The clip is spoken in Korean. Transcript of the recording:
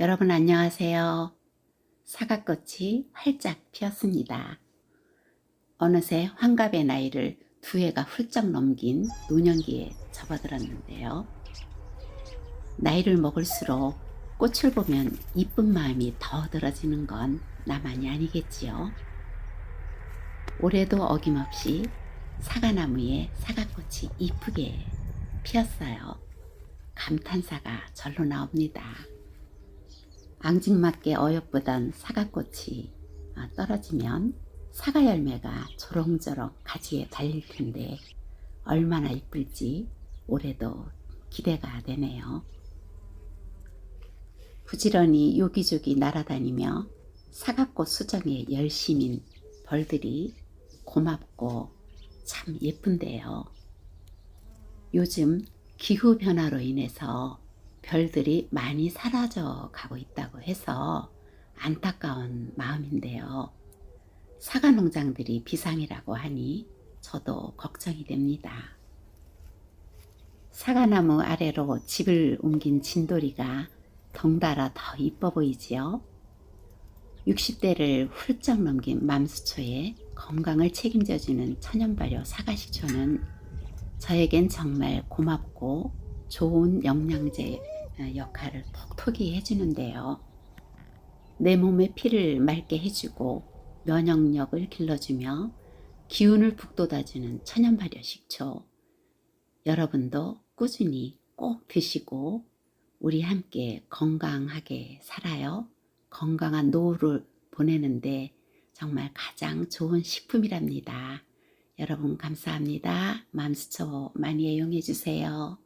여러분 안녕하세요. 사과꽃이 활짝 피었습니다. 어느새 환갑의 나이를 두 해가 훌쩍 넘긴 노년기에 접어들었는데요. 나이를 먹을수록 꽃을 보면 이쁜 마음이 더 들어지는 건 나만이 아니겠지요. 올해도 어김없이 사과나무에 사과꽃이 이쁘게 피었어요. 감탄사가 절로 나옵니다. 앙증맞게 어여쁘던 사과꽃이 아, 떨어지면 사과 열매가 조롱조롱 가지에 달릴 텐데 얼마나 이쁠지 올해도 기대가 되네요. 부지런히 요기조기 날아다니며 사과꽃 수정에 열심인 벌들이 고맙고 참 예쁜데요. 요즘 기후 변화로 인해서 별들이 많이 사라져 가고 있다고 해서 안타까운 마음인데요. 사과 농장들이 비상이라고 하니 저도 걱정이 됩니다. 사과나무 아래로 집을 옮긴 진돌이가 덩달아 더 이뻐 보이지요. 60대를 훌쩍 넘긴 맘수초의 건강을 책임져주는 천연발효 사과식초는 저에겐 정말 고맙고 좋은 영양제 어, 역할을 톡톡히 해주는데요. 내 몸의 피를 맑게 해주고 면역력을 길러주며 기운을 북돋아주는 천연 발효 식초. 여러분도 꾸준히 꼭 드시고 우리 함께 건강하게 살아요. 건강한 노후를 보내는데 정말 가장 좋은 식품이랍니다. 여러분 감사합니다. 맘스초 많이 애용해 주세요.